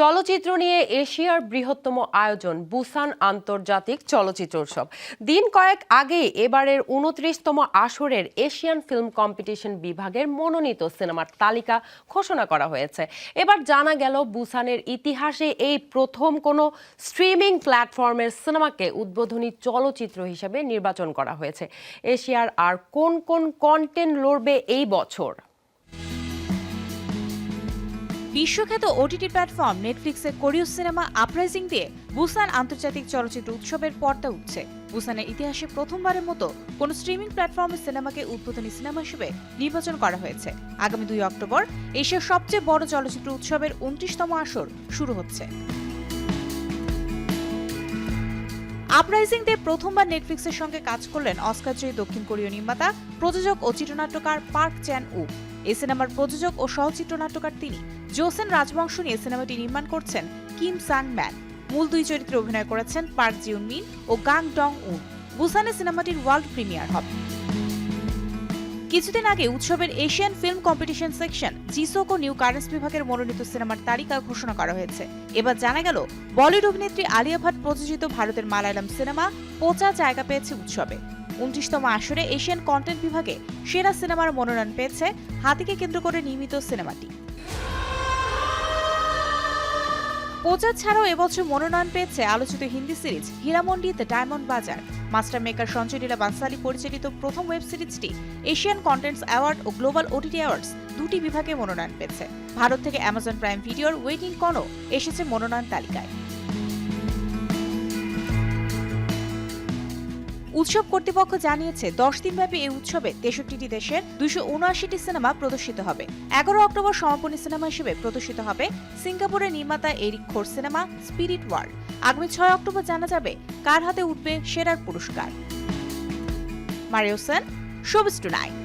চলচ্চিত্র নিয়ে এশিয়ার বৃহত্তম আয়োজন, বুসান আন্তর্জাতিক চলচ্চিত্র উৎসব। দিন কয়েক আগে এবারের উনত্রিশতম আসরের এশিয়ান ফিল্ম কম্পিটিশন বিভাগের মনোনীত সিনেমার তালিকা ঘোষণা করা হয়েছে। এবার জানা গেল, বুসানের ইতিহাসে এই প্রথম কোনো স্ট্রিমিং প্ল্যাটফর্মের সিনেমাকে উদ্বোধনী চলচ্চিত্র হিসেবে নির্বাচন করা হয়েছে। এশিয়ার আর কোন কোন কন্টেন্ট লড়বে এই বছর? বিশ্বখ্যাত ওটিটি প্ল্যাটফর্ম নেটফ্লিক্সের কোরিয় সিনেমা আপরাইজিং দিয়ে বুসান আন্তর্জাতিক চলচ্চিত্র উৎসবের পর্দা উঠছে। বুসানের ইতিহাসে প্রথমবারের মতো কোন স্ট্রিমিং প্ল্যাটফর্মের সিনেমাকে উদ্বোধনী সিনেমা হিসেবে নির্বাচন করা হয়েছে। আগামী দুই অক্টোবর এশিয়ার সবচেয়ে বড় চলচ্চিত্র উৎসবের উনত্রিশতম আসর শুরু হচ্ছে। আপরাইজিং ডে প্রথমবার নেটফ্লিক্সের সঙ্গে কাজ করলেন অস্কারজয়ী দক্ষিণ কোরীয় নির্মাতা, প্রযোজক ও চিত্রনাট্যকার পার্ক চ্যান উ এ সিনেমার প্রযোজক ও সহচিত্রনাট্যকার তিনি। জোসেন রাজবংশ নিয়ে সিনেমাটি নির্মাণ করছেন কিম সাং ম্যান মূল দুই চরিত্রে অভিনয় করেছেন পার্ক জিউন মিন ও গাং ডং উন বুসানে সিনেমাটির ওয়ার্ল্ড প্রিমিয়ার হবে। কিছুদিন আগে উৎসবের Asian film competition section Jiseok ও নিউ কারেন্স বিভাগের মনোনীত সিনেমার তালিকা ঘোষণা করা হয়েছে। এবার জানা গেল, বলিউড অভিনেত্রী আলিয়া ভাট প্রযোজিত ভারতের মালায়ালাম সিনেমা পোচা জায়গা পেয়েছে উৎসবে। উনত্রিশতম আসরে এশিয়ান কন্টেন্ট বিভাগে সেরা সিনেমার মনোনয়ন পেয়েছে হাতিকে কেন্দ্র করে নির্মিত সিনেমাটি। পোচা ছাড়াও এবছর মনোনয়ন পেয়েছে আলোচিত Hindi series Heeramandi, the diamond bazaar. Master maker Sanjay Leela Bhansali পরিচালিত প্রথম ওয়েব সিরিজটি এশিয়ান কন্টেন্টস অ্যাওয়ার্ড ও গ্লোবাল ওটিটি অ্যাওয়ার্ডস দুটি বিভাগে মনোনয়ন পেয়েছে। ভারত থেকে অ্যামাজন প্রাইম ভিডিওর ওয়েটিং কনও এসেছে মনোনয়ন তালিকায়। উৎসব কর্তৃপক্ষ জানিয়েছে, দশ দিনব্যাপী এই উৎসবে তেষট্টিটি দেশের দুইশো উনআশিটি সিনেমা প্রদর্শিত হবে। এগারো অক্টোবর সমাপনী সিনেমা হিসেবে প্রদর্শিত হবে সিঙ্গাপুরের নির্মাতা এরিক খোর সিনেমা স্পিরিট ওয়ার্ল্ড। আগামী ছয় অক্টোবর জানা যাবে কার হাতে উঠবে সেরার পুরস্কার। মারিওসেন টু নাইট